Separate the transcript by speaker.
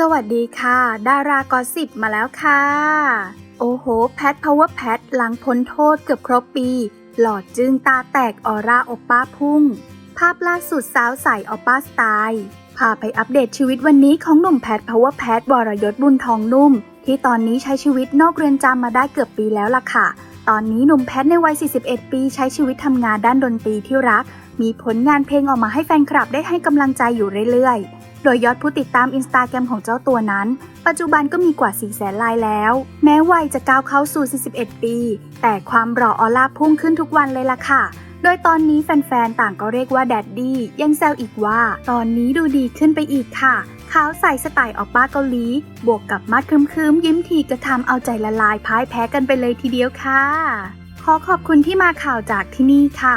Speaker 1: สวัสดีค่ะ ดารากอสิบมาแล้วค่ะ โอ้โห แพทพาวเวอร์แพทหลังพ้นโทษเกือบครบปี หลอดจึงตาแตกออร่าอป้าพุ่ง ภาพล่าสุดสาวใสออป้าสไตล์ พาไปอัปเดตชีวิตวันนี้ของหนุ่มแพทพาวเวอร์แพทวรยศบุญทองนุ่ม ที่ตอนนี้ใช้ชีวิตนอกเรือนจำมาได้เกือบปีแล้วล่ะค่ะ ตอนนี้หนุ่มแพทในวัย 41 ปีใช้ชีวิตทำงานด้านดนตรีที่รัก มีผลงานเพลงออกมาให้แฟนคลับได้ให้กำลังใจอยู่เรื่อยๆ โดยยอดผู้ติดตามอินสตาแกรมของเจ้าตัวนั้น ปัจจุบันก็มีกว่า 4 แสนลายแล้ว แม้วัยจะก้าวเข้าสู่ 41 ปี แต่ความหล่อออร่าพุ่งขึ้นทุกวันเลยล่ะค่ะ โดยตอนนี้แฟนๆ ต่างก็เรียกว่าแดดดี้ยังแซวอีกว่า ตอนนี้ดูดีขึ้นไปอีกค่ะขาวใส่สไตล์ออกป้าเกาหลี บวกกับมัดคืมๆ ยิ้มทีกระทำเอาใจละลายพ่ายแพ้กันไปเลยทีเดียวค่ะ ขอขอบคุณที่มาข่าวจากที่นี่ค่ะ